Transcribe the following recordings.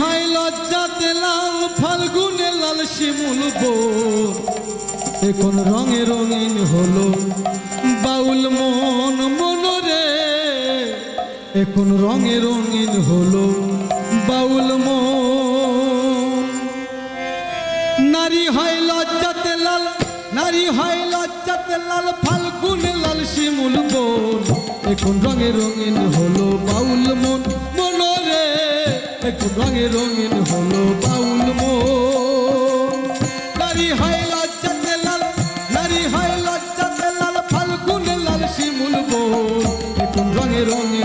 হয় লজ্জাতে লাল ফাল্গুনে লাল শিমুল বোন এখন রঙে রঙিন হলো বাউল মন মনরে। এখন রঙে রঙিন হলো বাউল মন। নারী হয় লজ্জাতে লাল নারী হয় লজ্জাতে লাল ফাল্গুনে লাল শিমুল বোন এখন রঙে রঙিন হলো রঙে রঙিন হলো বাউল মো নারী হয় লজ্জাতে লাল, নারী হয় লজ্জাতে লাল, ফাল্গুন লাল শিমুল বোন রঙে রঙে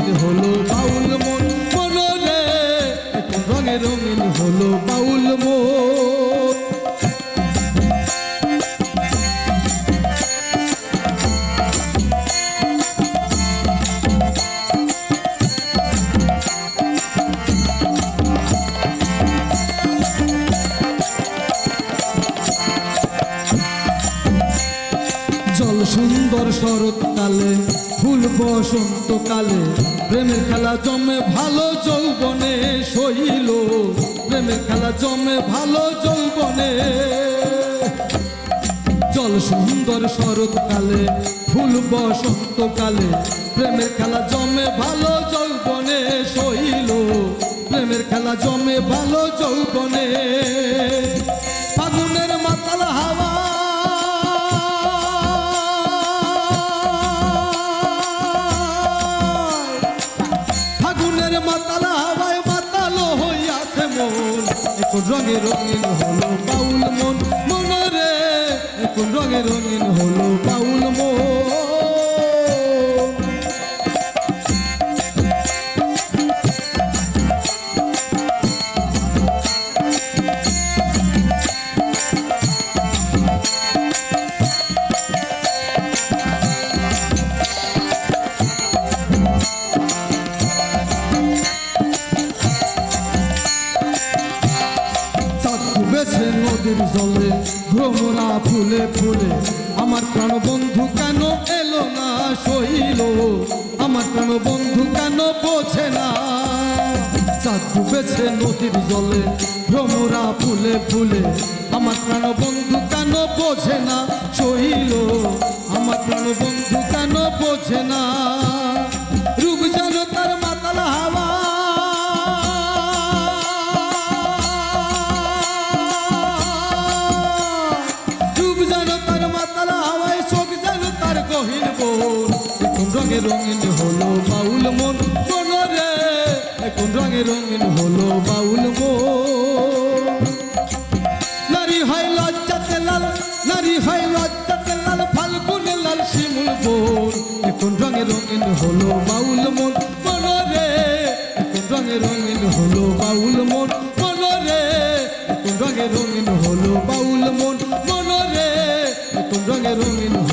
সুন্দর শরৎকালে, ফুল বসন্তকালে, প্রেমের খেলা জমে ভালো যৌবনে শৈল প্রেমের খেলা জমে ভালো যৌবনে। জল সুন্দর শরৎকালে, ফুল বসন্তকালে, প্রেমের খেলা জমে ভালো যৌবনে শৈল প্রেমের খেলা জমে ভালো যৌবনে। এখন রঙে রঙিন হলো বাউল মন। মনে রে এখন রঙে রঙিন হলো বাউল মন। ডুবেছে নদীর জলে ভ্রমরা ফুলে ফুলে। আমার প্রাণ বন্ধু কেন এলো না সইল আমার প্রাণ বন্ধু কেন বোঝে না? চাঁদ ডুবেছে নদীর জলে ভ্রমরা ফুলে ফুলে। আমার প্রাণ বন্ধু কেন বোঝে না সইল এখন রঙে রঙিন হলো বাউল মন। মনরে এখন রঙে রঙিন হলো বাউল মন। নারী হয় লজ্জাতে লাল, নারী হয় লজ্জাতে লাল, ফাল্গুনে লাল শিমুল বোন। এখন রঙে রঙিন হলো বাউল মন। মনরে এখন রঙে রঙিন হলো বাউল মন। মনরে এখন রঙে রঙিন হলো বাউল মন। মনরে এখন রঙে রঙিন হলো